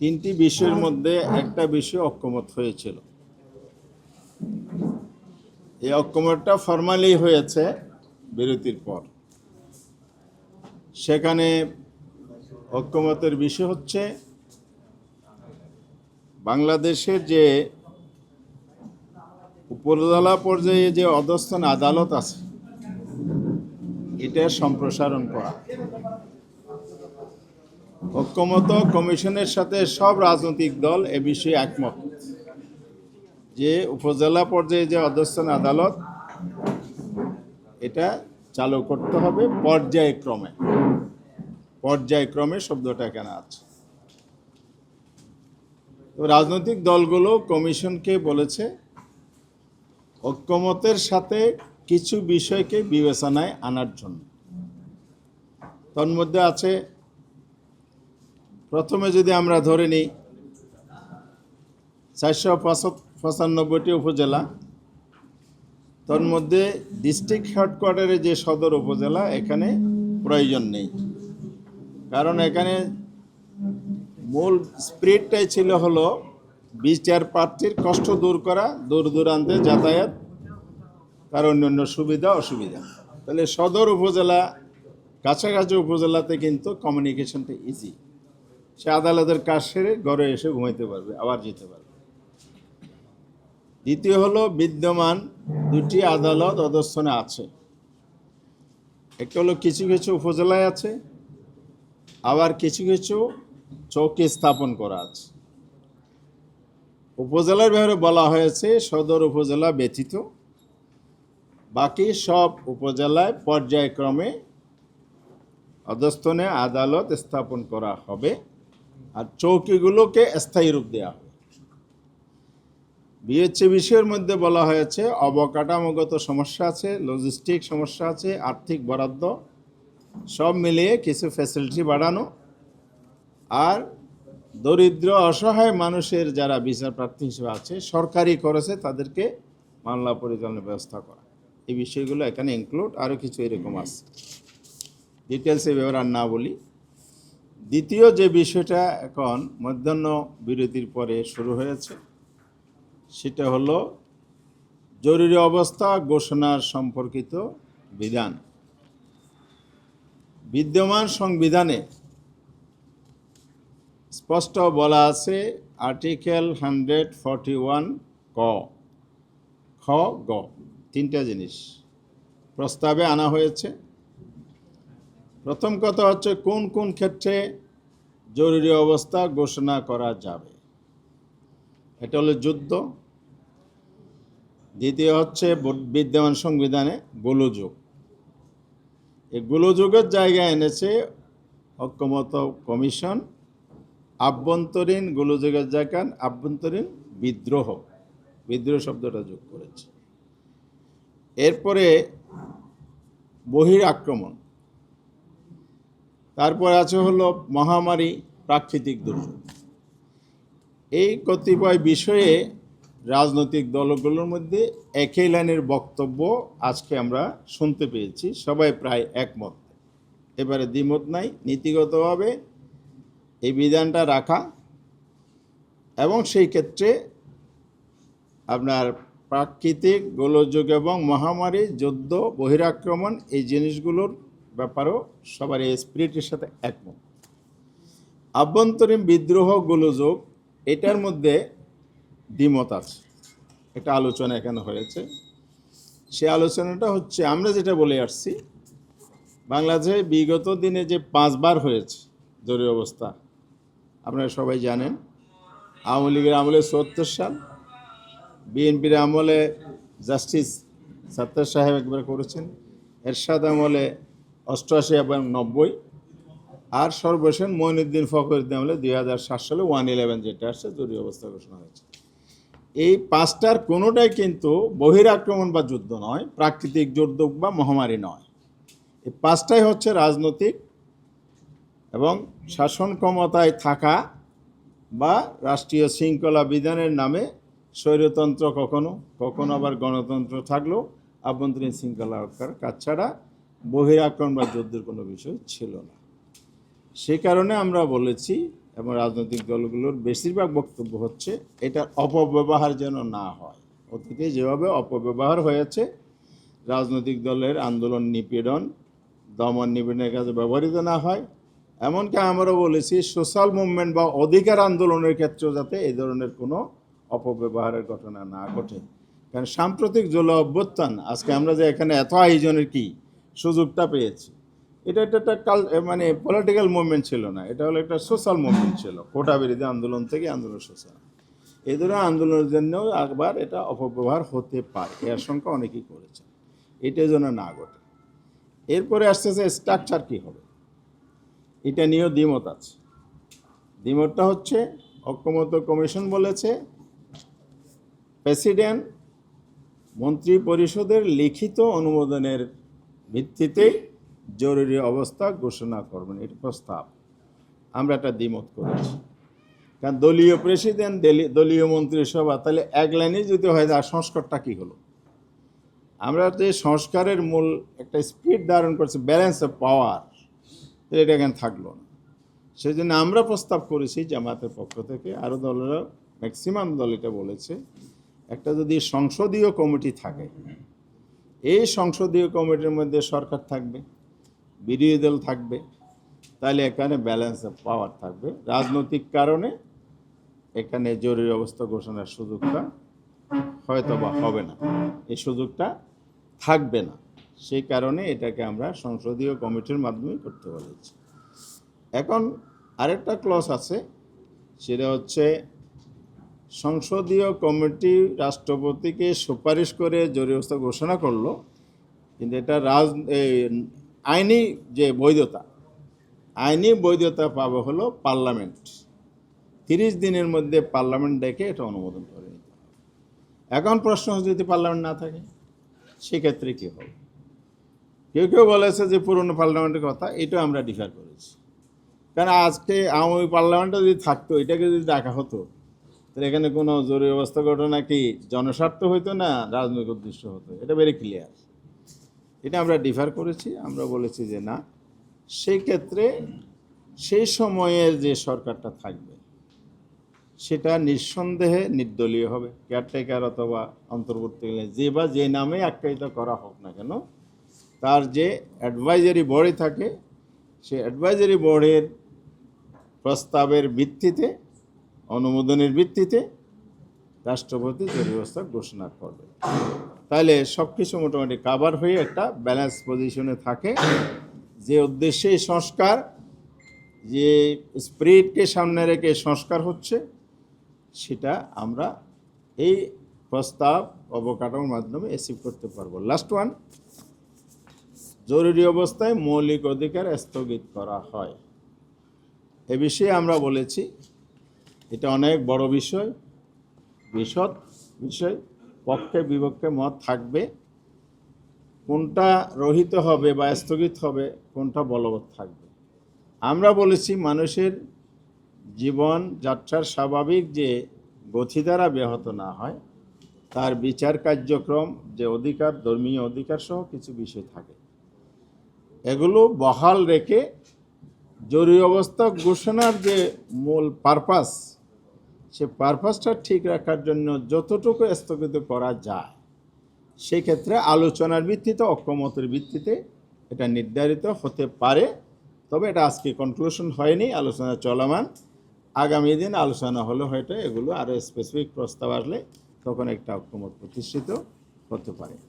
তিনটি বিষয়ের মধ্যে একটা বিষয় অক্ষমত হয়েছিল। এই অক্ষমতটা ফর্মালি হয়েছে বিরতির পর। সেখানে ঐক্যমতের বিষয় হচ্ছে, বাংলাদেশের যে উপজেলা পর্যায়ে যে অধস্থন আদালত আছে, এটা সম্প্রসারণ করা। ঐক্যমত কমিশনের সাথে সব রাজনৈতিক দল এ বিষয়ে একমত। যে উপজেলা পর্যায়ে যে অধস্থন আদালত, এটা চালু করতে হবে পর্যায়ক্রমে। পর্যায়ক্রমে শব্দটা এখানে আছে? তো রাজনৈতিক দলগুলো কমিশনকে বলেছে, ঐক্যমতের সাথে কিছু বিষয়কে বিবেচনায় আনার জন্য। তন্মধ্যে আছে প্রথমে যদি আমরা ধরে নিই, চারশো পঁচানব্বইটি উপজেলা, তার মধ্যে ডিস্ট্রিক্ট হেডকোয়ার্টারে যে সদর উপজেলা, এখানে প্রয়োজন নেই। কারণ এখানে মূল স্পিরিটটাই ছিল হলো বিচার প্রার্থীর কষ্ট দূর করা, দূর দূরান্তে যাতায়াত, তার অন্যান্য সুবিধা, অসুবিধা। তাহলে সদর উপজেলা, কাছাকাছি উপজেলাতে কিন্তু কমিউনিকেশনটা ইজি সে আদালতের কাজ সেরে ঘরে এসে ঘুমাইতে পারবে, আবার যেতে পারবে। দ্বিতীয় হলো, বিদ্যমান দুটি আদালত অধস্থনে আছে। একটা হলো কিছু কিছু উপজেলায় আছে, আবার কিছু কিছু চৌকি স্থাপন করা আছে। উপজেলার ব্যাপারে বলা হয়েছে, সদর উপজেলা ব্যতীত বাকি সব উপজেলায় পর্যায়ক্রমে অধস্থনে আদালত স্থাপন করা হবে। আর চৌকিগুলোকে স্থায়ী রূপ দেওয়া হবে বিএচসি বিষয়ের মধ্যে বলা হয়েছে, অবকাঠামোগত সমস্যা আছে লজিস্টিক সমস্যা আছে, আর্থিক বরাদ্দ, সব মিলিয়ে কিছু ফ্যাসিলিটি বাড়ানো আর দরিদ্র, অসহায় মানুষের যারা বিচার প্রার্থী হিসেবে আছে, সরকারি খরচে তাদেরকে মামলা পরিচালনার ব্যবস্থা করা। এই বিষয়গুলো এখানে ইনক্লুড আরও কিছু এরকম আছে। ডিটেলসে ব্যাপারে আর না বলি। দ্বিতীয় যে বিষয়টা এখন মধ্যাহ্ন বিরতির পরে শুরু হয়েছে, সেটা হলো জরুরি অবস্থা ঘোষণার সম্পর্কিত বিধান। বিদ্যমান সংবিধানে স্পষ্ট বলা আছে আর্টিকেল হান্ড্রেড ফর্টি ওয়ান ক, খ, গ, তিনটা জিনিস প্রস্তাবে আনা হয়েছে। প্রথম কথা হচ্ছে কোন কোন ক্ষেত্রে জরুরি অবস্থা ঘোষণা করা যাবে? এটা হলো যুদ্ধ। দ্বিতীয় হচ্ছে বিদ্যমান সংবিধানে গোলযোগ। এই গোলযোগের জায়গায় এনেছে ঐক্যমত কমিশন। আভ্যন্তরীণ গোলযোগের জায়গায় আভ্যন্তরীণ বিদ্রোহ। বিদ্রোহ শব্দটা যোগ করেছে। এরপরে বহির আক্রমণ তারপর আছে হলো মহামারী, প্রাকৃতিক দুর্যোগ। এই কতিপয় বিষয়ে রাজনৈতিক দলগুলোর মধ্যে একই লাইনের বক্তব্য আজকে আমরা শুনতে পেয়েছি। সবাই প্রায় একমত। এবারে দ্বিমত নাই, নীতিগতভাবে এই বিধানটা রাখা এবং সেই ক্ষেত্রে আপনার প্রাকৃতিক গোলযোগ এবং মহামারী, যুদ্ধ, বহিরাক্রমণ এই জিনিসগুলোর ব্যাপারেও সবার এই স্পিরিটের সাথে একমত। আভ্যন্তরীণ বিদ্রোহ গোলযোগ, এটার মধ্যে দ্বিমত আছে। একটা আলোচনা এখানে হয়েছে? সে আলোচনাটা হচ্ছে, আমরা যেটা বলে আসছি, বাংলাদেশে বিগত দিনে যে পাঁচবার হয়েছে জরুরি অবস্থা, আপনারা সবাই জানেন, আওয়ামী লীগের আমলে চুয়াত্তর সাল, বিএনপির আমলে জাস্টিস সাত্তার সাহেব একবার করেছেন, এরশাদ আমলে অষ্টআশি এবং নব্বই। আর সর্বশেষ মঈনুদ্দিন ফখরুদ্দিন আমলে দুই হাজার সাত সালে ওয়ান ইলেভেন যেটা আসছে, জরুরি অবস্থা ঘোষণা হয়েছে। এই পাঁচটার কোনোটাই কিন্তু বহিরাক্রমণ বা যুদ্ধ নয়, প্রাকৃতিক দুর্যোগ বা মহামারী নয়। এই পাঁচটাই হচ্ছে রাজনৈতিক এবং শাসন ক্ষমতায় থাকা বা রাষ্ট্রীয় শৃঙ্খলা বিধানের নামে স্বৈরতন্ত্র কখনো কখনো আবার গণতন্ত্র থাকলেও আভ্যন্তরীণ শৃঙ্খলা রক্ষার কাজ ছাড়া বহিরাক্রমণ বা যুদ্ধের কোনো বিষয় ছিল না। সে কারণে আমরা বলেছি এবং রাজনৈতিক দলগুলোর বেশিরভাগ বক্তব্য হচ্ছে, এটার অপব্যবহার যেন না হয়। অতীতে যেভাবে অপব্যবহার হয়েছে, রাজনৈতিক দলের আন্দোলন নিপীড়ন, দমন নিপীড়নের কাজে ব্যবহৃত না হয়, এমনকি আমরা বলেছি সোশ্যাল মুভমেন্ট বা অধিকার আন্দোলনের ক্ষেত্রেও যাতে এই ধরনের কোনো অপব্যবহারের ঘটনা না ঘটে। কারণ সাম্প্রতিক জল অভ্যুত্থান, আজকে আমরা যে এখানে এত আয়োজনের কি? সুযোগটা পেয়েছি। এটা একটা একটা কাল মানে পলিটিক্যাল মুভমেন্ট ছিল না, এটা হলো একটা সোশ্যাল মুভমেন্ট ছিল, কোটা বিরোধী আন্দোলন থেকে আন্দোলন সোশ্যাল এই ধরনের আন্দোলনের জন্য একবার এটা অপব্যবহার হতে পারে, এর আশঙ্কা অনেকেই করেছে এটা যেন না ঘটে। এরপরে আসতেছে স্ট্রাকচার কী হবে? এটা নিয়েও দ্বিমত আছে। দ্বিমতটা হচ্ছে ঐক্যমত কমিশন বলেছে প্রেসিডেন্ট মন্ত্রী পরিষদের লিখিত অনুমোদনের ভিত্তিতে জরুরি অবস্থা ঘোষণা করবেন, এটি প্রস্তাব। আমরা একটা দ্বিমত করেছি। কারণ দলীয় প্রেসিডেন্ট, দলি- দলীয় মন্ত্রিসভা, তাহলে এক লাইনে যদি হয় তার সংস্কারটা কী হলো? আমরা যে সংস্কারের মূল একটা স্পিড ধারণ করছে ব্যালেন্স অফ পাওয়ার এটা এখানে থাকল না। সেই জন্য আমরা প্রস্তাব করেছি জামাতের পক্ষ থেকে আরও দলেরা ম্যাক্সিমাম দল এটা বলেছে, একটা যদি সংসদীয় কমিটি থাকে এই সংসদীয় কমিটির মধ্যে সরকার থাকবে, বিরোধী দল থাকবে, তাহলে এখানে ব্যালেন্স অফ পাওয়ার থাকবে। রাজনৈতিক কারণে এখানে জরুরি অবস্থা ঘোষণার সুযোগটা হয়তো বা হবে না। এই সুযোগটা থাকবে না। সেই কারণে এটাকে আমরা সংসদীয় কমিটির মাধ্যমে করতে বলেছি। এখন আরেকটা ক্লস আছে, সেটা হচ্ছে সংসদীয় কমিটি রাষ্ট্রপতিকে সুপারিশ করে জরুরি অবস্থা ঘোষণা করল, কিন্তু এটা রাজ আইনি যে বৈধতা, আইনি বৈধতা পাবে হলো পার্লামেন্ট। তিরিশ দিনের মধ্যে পার্লামেন্ট ডেকে এটা অনুমোদন করে নিতে এখন প্রশ্ন যদি পার্লামেন্ট না থাকে, সেক্ষেত্রে কী হবে? কেউ কেউ বলেছে যে পুরনো পার্লামেন্টের কথা, এটাও আমরা ডিফার করেছি। কারণ আজকে আওয়ামী পার্লামেন্টে যদি থাকতো, এটাকে যদি ডাকা হতো এখানে কোনো জরুরি অবস্থা ঘটনা কি? জনস্বার্থ হইতো না, রাজনৈতিক উদ্দেশ্য হতো? এটা ভেরি ক্লিয়ার এটা আমরা ডিফার করেছি, আমরা বলেছি যে না সেই ক্ষেত্রে সেই সময়ের যে সরকারটা থাকবে, সেটা নিঃসন্দেহে নির্দলীয় হবে। কেয়ারটেকার অথবা অন্তর্বর্তীকালীন যে বা যে নামে আখ্যায়িত করা হোক না কেন, তার যে অ্যাডভাইজারি বোর্ডে থাকে, সে অ্যাডভাইজারি বোর্ডের প্রস্তাবের ভিত্তিতে অনুমোদনের ভিত্তিতে রাষ্ট্রপতি জরুরি অবস্থা ঘোষণা করবে। তাহলে সব কিছু মোটামুটি কাভার হয়ে একটা ব্যালেন্স পজিশনে থাকে। যে উদ্দেশ্যে সংস্কার, যে স্পিরিটকে সামনে রেখে সংস্কার হচ্ছে, সেটা আমরা এই প্রস্তাব, অবকাঠামোর মাধ্যমে অ্যাচিভ করতে পারব। লাস্ট ওয়ান জরুরি অবস্থায় মৌলিক অধিকার স্থগিত করা হয়। এ বিষয়ে আমরা বলেছি এটা অনেক বড় বিষয়, বিশদ বিষয়, পক্ষে বিপক্ষে মত থাকবে। কোনটা রহিত হবে বা স্থগিত হবে, কোনটা বলবৎ থাকবে। আমরা বলেছি মানুষের জীবন যাত্রার স্বাভাবিক যে গতি দ্বারা ব্যাহত না হয়, তার বিচার কার্যক্রম, যে অধিকার, ধর্মীয় অধিকার সহ কিছু বিষয় থাকে। এগুলো বহাল রেখে জরুরি অবস্থা ঘোষণার যে মূল পারপাস সে পারপাসটা ঠিক রাখার জন্য যতটুকু স্থগিত করা যায় সেই ক্ষেত্রে আলোচনার ভিত্তিতে অক্ষমতের ভিত্তিতে এটা নির্ধারিত হতে পারে। তবে এটা আজকে কনক্লুশন হয়নি, আলোচনা চলমান। আগামী দিন আলোচনা হলে হয়তো এগুলো আরও স্পেসিফিক প্রস্তাব আসলে তখন একটা অক্ষমত প্রতিষ্ঠিত হতে পারে।